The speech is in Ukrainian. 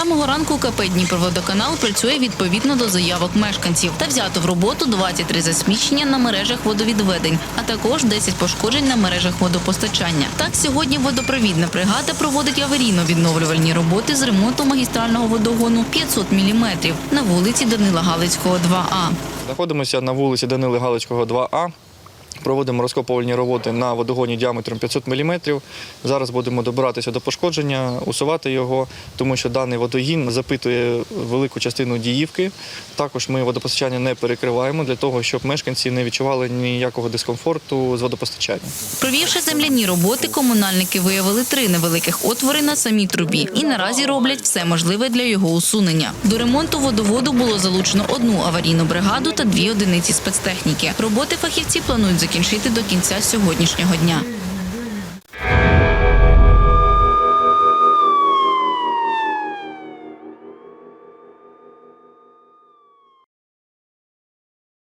самого ранку КП Дніпроводоканал працює відповідно до заявок мешканців та взято в роботу 23 засмічення на мережах водовідведень, а також 10 пошкоджень на мережах водопостачання. Так сьогодні водопровідна бригада проводить аварійно-відновлювальні роботи з ремонту магістрального водогону 500 мм на вулиці Данила Галицького 2А. Знаходимося на вулиці Данили Галицького, 2А. Проводимо розкопувальні роботи на водогоні діаметром 500 мм. Зараз будемо добиратися до пошкодження, усувати його, тому що даний водогін запитує велику частину діївки. Також ми водопостачання не перекриваємо для того, щоб мешканці не відчували ніякого дискомфорту з водопостачанням. Провівши земляні роботи, комунальники виявили три невеликих отвори на самій трубі і наразі роблять все можливе для його усунення. До ремонту водоводу було залучено одну аварійну бригаду та дві одиниці спецтехніки. Роботи фахівці планують закінчити до кінця сьогоднішнього дня.